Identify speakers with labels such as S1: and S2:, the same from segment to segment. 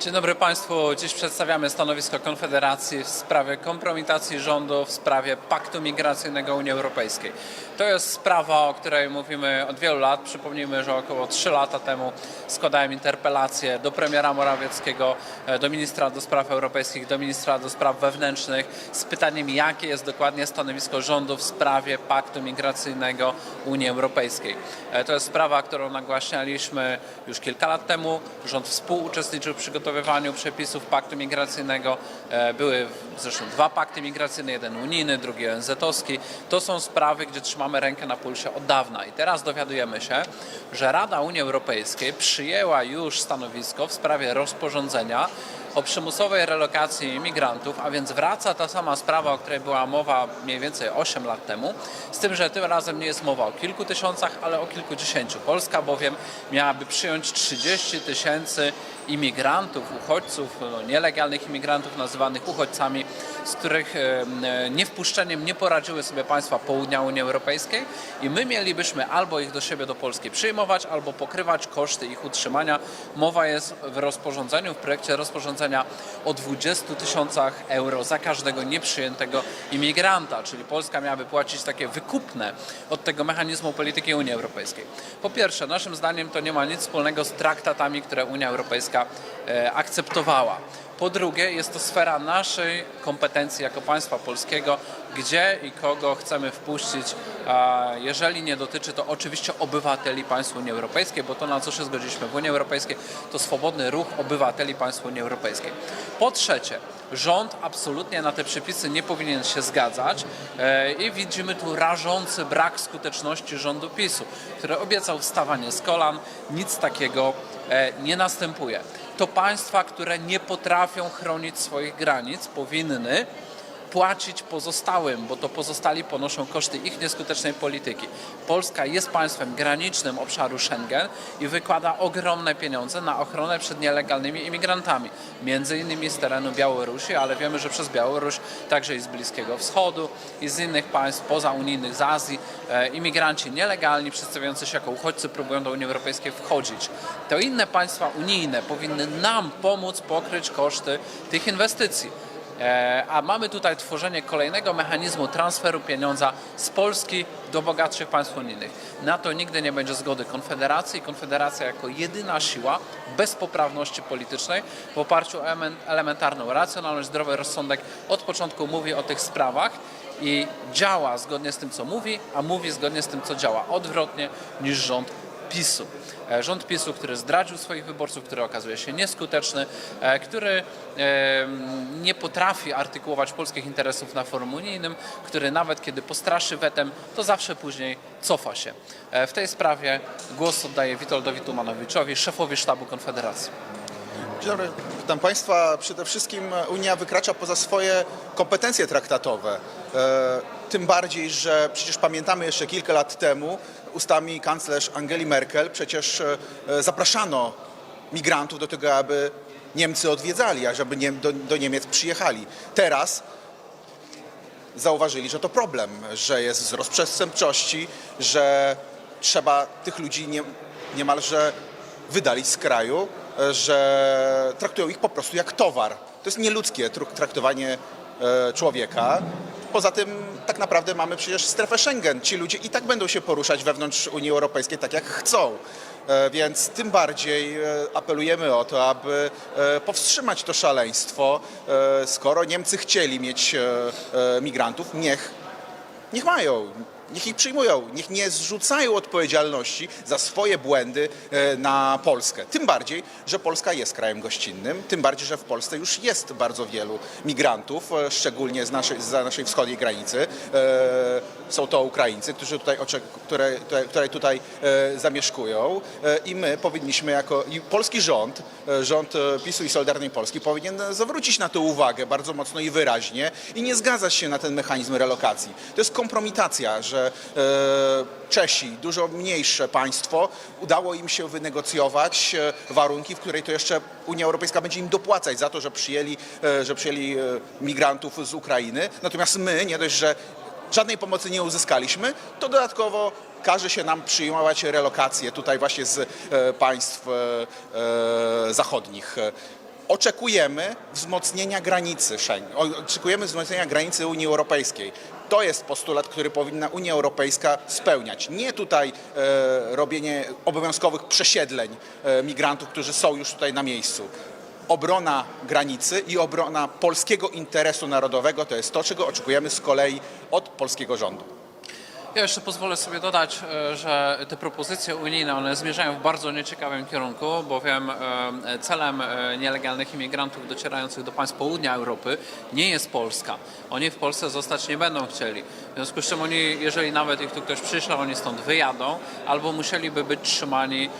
S1: Dzień dobry Państwu. Dziś przedstawiamy stanowisko Konfederacji w sprawie kompromitacji rządu w sprawie paktu migracyjnego Unii Europejskiej. To jest sprawa, o której mówimy od wielu lat. Przypomnijmy, że około 3 lata temu składałem interpelację do premiera Morawieckiego, e, do ministra do spraw europejskich, do ministra do spraw wewnętrznych z pytaniem, jakie jest dokładnie stanowisko rządu w sprawie paktu migracyjnego Unii Europejskiej. E, To jest sprawa, którą nagłaśnialiśmy już kilka lat temu. Rząd współuczestniczył w przygotowywaniu przepisów paktu migracyjnego. E, Były zresztą dwa pakty migracyjne, jeden unijny, drugi ONZ-owski. To są sprawy, gdzie trzymamy rękę na pulsie od dawna. I teraz dowiadujemy się, że Rada Unii Europejskiej przyjęła już stanowisko w sprawie rozporządzenia o przymusowej relokacji imigrantów, a więc wraca ta sama sprawa, o której była mowa mniej więcej 8 lat temu, z tym, że tym razem nie jest mowa o kilku tysiącach, ale o kilkudziesięciu. Polska bowiem miałaby przyjąć 30 tysięcy imigrantów, uchodźców, no, nielegalnych imigrantów nazywanych uchodźcami, z których e, niewpuszczeniem nie poradziły sobie państwa południa Unii Europejskiej i my mielibyśmy albo ich do siebie do Polski przyjmować, albo pokrywać koszty ich utrzymania. Mowa jest w rozporządzeniu, w projekcie rozporządzenia o 20 tysiącach euro za każdego nieprzyjętego imigranta, czyli Polska miałaby płacić takie wykupne od tego mechanizmu polityki Unii Europejskiej. Po pierwsze, naszym zdaniem to nie ma nic wspólnego z traktatami, które Unia Europejska e, akceptowała. Po drugie, jest to sfera naszej kompetencji jako państwa polskiego, gdzie i kogo chcemy wpuścić, jeżeli nie dotyczy to oczywiście obywateli państw Unii Europejskiej, bo to na co się zgodziliśmy w Unii Europejskiej, to swobodny ruch obywateli państw Unii Europejskiej. Po trzecie, rząd absolutnie na te przepisy nie powinien się zgadzać e, i widzimy tu rażący brak skuteczności rządu PiSu, który obiecał wstawanie z kolan. Nic takiego e, nie następuje. To państwa, które nie potrafią chronić swoich granic, powinny płacić pozostałym, bo to pozostali ponoszą koszty ich nieskutecznej polityki. Polska jest państwem granicznym obszaru Schengen i wykłada ogromne pieniądze na ochronę przed nielegalnymi imigrantami, między innymi z terenu Białorusi, ale wiemy, że przez Białoruś także i z Bliskiego Wschodu i z innych państw pozaunijnych, z Azji, e, imigranci nielegalni, przedstawiający się jako uchodźcy, próbują do Unii Europejskiej wchodzić. To inne państwa unijne powinny nam pomóc pokryć koszty tych inwestycji. E, A mamy tutaj tworzenie kolejnego mechanizmu transferu pieniądza z Polski do bogatszych państw unijnych. Na to nigdy nie będzie zgody Konfederacji. Konfederacja jako jedyna siła bez poprawności politycznej w oparciu o emen- elementarną racjonalność, zdrowy rozsądek od początku mówi o tych sprawach i działa zgodnie z tym, co mówi, a mówi zgodnie z tym, co działa. Odwrotnie niż rząd PiSu. E, Rząd PiSu, który zdradził swoich wyborców, który okazuje się nieskuteczny, e, który nie potrafi artykułować polskich interesów na forum unijnym, który nawet kiedy postraszy wetem, to zawsze później cofa się. E, W tej sprawie głos oddaję Witoldowi Tumanowiczowi, szefowi sztabu Konfederacji.
S2: Dzień dobry, witam Państwa. Przede wszystkim Unia wykracza poza swoje kompetencje traktatowe. E, tym bardziej, że przecież pamiętamy jeszcze kilka lat temu ustami kanclerz Angeli Merkel przecież e, zapraszano migrantów do tego, aby Niemcy odwiedzali, a żeby Niem, do, do Niemiec przyjechali. Teraz zauważyli, że to problem, że jest wzrost przestępczości, że trzeba tych ludzi nie, niemalże wydalić z kraju, e, że traktują ich po prostu jak towar. To jest nieludzkie traktowanie e, człowieka. Poza tym tak naprawdę mamy przecież strefę Schengen. Ci ludzie i tak będą się poruszać wewnątrz Unii Europejskiej tak jak chcą. E, Więc tym bardziej apelujemy o to, aby powstrzymać to szaleństwo. Skoro Niemcy chcieli mieć migrantów, niech Niech mają, niech ich przyjmują, niech nie zrzucają odpowiedzialności za swoje błędy e, na Polskę. Tym bardziej, że Polska jest krajem gościnnym, tym bardziej, że w Polsce już jest bardzo wielu migrantów, e, szczególnie z naszej, z naszej wschodniej granicy. E, Są to Ukraińcy, którzy tutaj, które, które, tutaj zamieszkują i my powinniśmy jako, i polski rząd, rząd PiSu i Solidarnej Polski powinien zwrócić na to uwagę bardzo mocno i wyraźnie i nie zgadzać się na ten mechanizm relokacji. To jest kompromitacja, że e, Czesi, dużo mniejsze państwo, udało im się wynegocjować e, warunki, w której to jeszcze Unia Europejska będzie im dopłacać za to, że przyjęli, e, że przyjęli migrantów z Ukrainy. Natomiast my, nie dość, że żadnej pomocy nie uzyskaliśmy, to dodatkowo każe się nam przyjmować relokacje tutaj właśnie z państw zachodnich. oczekujemy wzmocnienia granicy Schengen, oczekujemy wzmocnienia granicy Unii Europejskiej. To jest postulat, który powinna Unia Europejska spełniać. Nie tutaj e, robienie obowiązkowych przesiedleń e, migrantów, którzy są już tutaj na miejscu. Obrona granicy i obrona polskiego interesu narodowego to jest to, czego oczekujemy z kolei od polskiego rządu.
S1: Ja jeszcze pozwolę sobie dodać, e, że te propozycje unijne, one zmierzają w bardzo nieciekawym kierunku, bowiem e, celem e, nielegalnych imigrantów docierających do państw południa Europy nie jest Polska. Oni w Polsce zostać nie będą chcieli. W związku z czym oni, jeżeli nawet ich tu ktoś przyśle, oni stąd wyjadą, albo musieliby być trzymani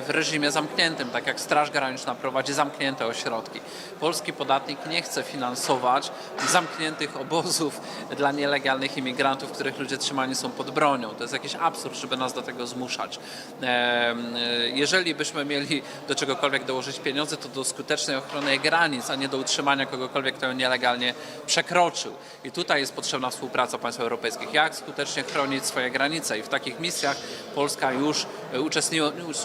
S1: w reżimie zamkniętym, tak jak Straż Graniczna prowadzi zamknięte ośrodki. Polski podatnik nie chce finansować zamkniętych obozów dla nielegalnych imigrantów, których ludzie trzymani są pod bronią. To jest jakiś absurd, żeby nas do tego zmuszać. E, Jeżeli byśmy mieli do czegokolwiek dołożyć pieniądze, to do skutecznej ochrony granic, a nie do utrzymania kogokolwiek, kto ją nielegalnie przekroczył. I tutaj jest potrzebna współpraca państw europejskich. Jak skutecznie chronić swoje granice? I w takich misjach Polska już e,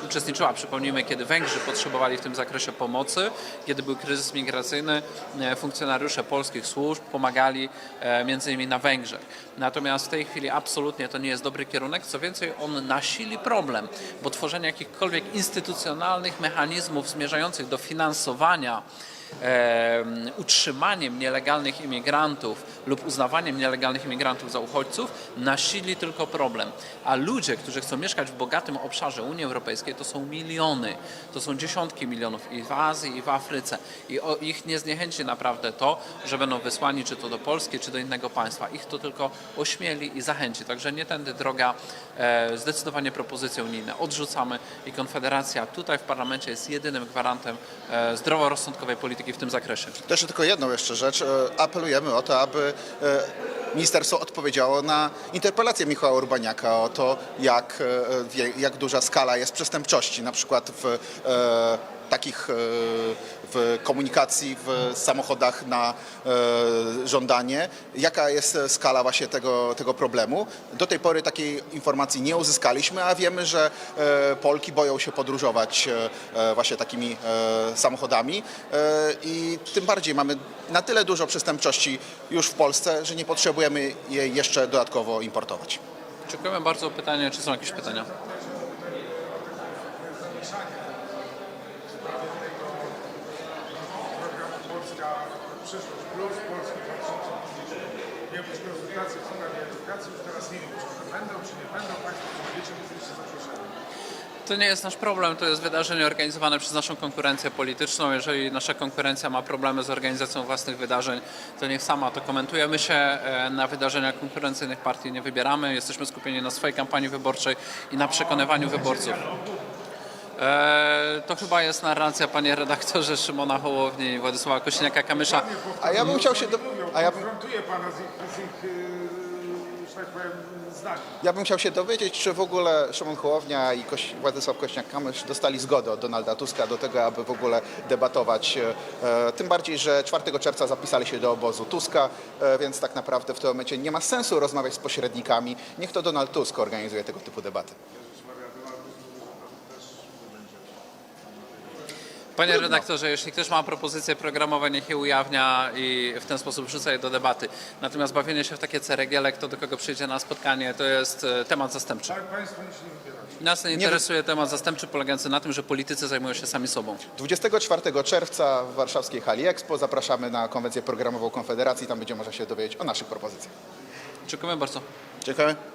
S1: uczestniczyła. Przypomnijmy, kiedy Węgrzy potrzebowali w tym zakresie pomocy, kiedy był kryzys migracyjny, e, funkcjonariusze polskich służb pomagali między innymi na Węgrzech. Natomiast w tej chwili absolutnie to nie jest dobry kierunek. Co więcej, on nasili problem, bo tworzenie jakichkolwiek instytucjonalnych mechanizmów zmierzających do finansowania utrzymaniem nielegalnych imigrantów lub uznawaniem nielegalnych imigrantów za uchodźców nasili tylko problem. A ludzie, którzy chcą mieszkać w bogatym obszarze Unii Europejskiej, to są miliony, to są dziesiątki milionów i w Azji, i w Afryce. I ich nie zniechęci naprawdę to, że będą wysłani czy to do Polski, czy do innego państwa. Ich to tylko ośmieli i zachęci. Także nie tędy droga, e, zdecydowanie propozycje unijne odrzucamy i Konfederacja tutaj w parlamencie jest jedynym gwarantem e, zdroworozsądkowej polityki w tym zakresie.
S2: To jeszcze tylko jedną jeszcze rzecz. E, Apelujemy o to, aby e, ministerstwo odpowiedziało na interpelację Michała Urbaniaka o to, jak, e, jak duża skala jest przestępczości, na przykład w takich e, w komunikacji w samochodach na e, żądanie. Jaka jest e, skala właśnie tego, tego problemu? Do tej pory takiej informacji nie uzyskaliśmy, a wiemy, że Polki boją się podróżować właśnie takimi samochodami i tym bardziej mamy na tyle dużo przestępczości już w Polsce, że nie potrzebujemy jej jeszcze dodatkowo importować.
S1: Dziękujemy bardzo. Pytanie, czy są jakieś pytania?
S3: Przyszłość Plus, Polski 2030. Miał być konsultacje w sprawie edukacji, już teraz nie wiem, czy one będą, czy nie będą. Państwo wiecie, zaproszeni.
S1: To nie jest nasz problem, to jest wydarzenie organizowane przez naszą konkurencję polityczną. Jeżeli nasza konkurencja ma problemy z organizacją własnych wydarzeń, to niech sama to komentuje. My się e, na wydarzenia konkurencyjnych partii nie wybieramy. Jesteśmy skupieni na swojej kampanii wyborczej i na przekonywaniu wyborców. E, to chyba jest narracja, panie redaktorze, Szymona Hołowni i Władysława Kośniaka-Kamysza.
S2: A ja bym chciał się do, a ja,
S3: Konfrontuję pana z ich, z ich że tak powiem,
S2: ja bym chciał się dowiedzieć, czy w ogóle Szymon Hołownia i Koś, Władysław Kośniak-Kamysz dostali zgodę od Donalda Tuska do tego, aby w ogóle debatować. E, tym bardziej, że 4 czerwca zapisali się do obozu Tuska, e, więc tak naprawdę w tym momencie nie ma sensu rozmawiać z pośrednikami. Niech to Donald Tusk organizuje tego typu debaty.
S1: Panie redaktorze, jeśli ktoś ma propozycje programowe, niech je ujawnia i w ten sposób wrzuca je do debaty. Natomiast bawienie się w takie ceregiele, kto do kogo przyjdzie na spotkanie, to jest e, temat zastępczy.
S3: Tak państwo nic nie wybieracie.
S1: Nas nie interesuje temat zastępczy polegający na tym, że politycy zajmują się sami sobą.
S2: 24 czerwca w warszawskiej hali Expo zapraszamy na konwencję programową Konfederacji. Tam będzie można się dowiedzieć o naszych propozycjach.
S1: Dziękujemy bardzo.
S2: Dziękuję.